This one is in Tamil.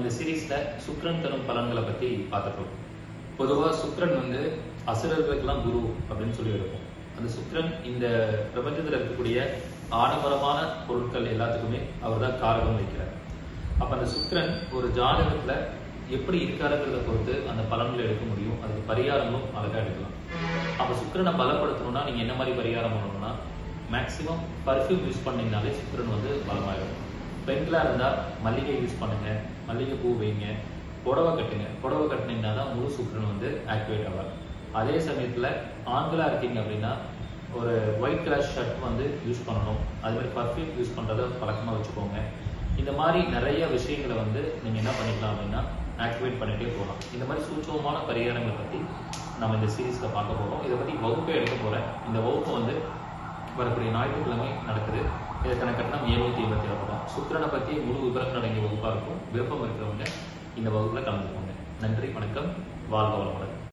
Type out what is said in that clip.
இந்த சீரீஸ்ல சுக்ரன் தரும் பலன்களை பத்தி பார்த்துட்டு பொதுவா பொதுவாக சுக்கிரன் வந்து அசுரர்களுக்கெல்லாம் குரு அப்படின்னு சொல்லி இருக்கும். அந்த சுக்ரன் இந்த பிரபஞ்சத்தில் இருக்கக்கூடிய ஆடம்பரமான பொருட்கள் எல்லாத்துக்குமே அவர் தான் காரகம் வைக்கிறார். அப்ப அந்த சுக்ரன் ஒரு ஜாதகத்துல எப்படி இருக்காருங்கிறத பொறுத்து அந்த பலன்களை எடுக்க முடியும். அதுக்கு பரிகாரங்களும் அழகா எடுக்கலாம். அப்ப சுக்கரனை பலப்படுத்தணும்னா நீங்க என்ன மாதிரி பரிகாரம் பண்ணணும்னா மேக்சிமம் பர்ஃப்யூம் யூஸ் பண்ணீங்கனாலே சுக்கரன் வந்து பலமாயிடும். பெண்களாக இருந்தால் மல்லிகை யூஸ் பண்ணுங்கள் மல்லிகை பூ வைங்க புடவை கட்டுங்க. புடவை கட்டினீங்கன்னா தான் முழு சுக்கரன் வந்து ஆக்டிவேட் ஆகும் அதே சமயத்தில் ஆண்களாக இருக்கீங்க அப்படின்னா ஒரு ஒயிட் கலர் ஷர்ட் வந்து யூஸ் பண்ணணும். அது மாதிரி பர்ஃப்யூம் யூஸ் பண்ணுறத பழக்கமாக வச்சுக்கோங்க. இந்த மாதிரி நிறைய விஷயங்களை வந்து நீங்கள் என்ன பண்ணிக்கலாம் அப்படின்னா ஆக்டிவேட் பண்ணிகிட்டே போகலாம். இந்த மாதிரி சூட்சமமான பரிகாரங்களை பற்றி நம்ம இந்த சீரீஸில் பார்க்க போகிறோம் இதை பற்றி வகுப்பே எடுக்க போகிறேன் இந்த வகுப்பு வந்து வரக்கூடிய ஞாயிற்றுக்கிழமை நடக்குது. இதற்கான கட்டணம் எழுநூத்தி எண்பத்தி ஏழு ரூபாய். சுக்கரனை பத்தி முழு விவரங்கள் அடங்கிய வகுப்பா இருக்கும். விருப்பம் இருக்கிறவங்க இந்த வகுப்புல கலந்துக்கோங்க. நன்றி வணக்கம். வாழ்க வளமுடன்.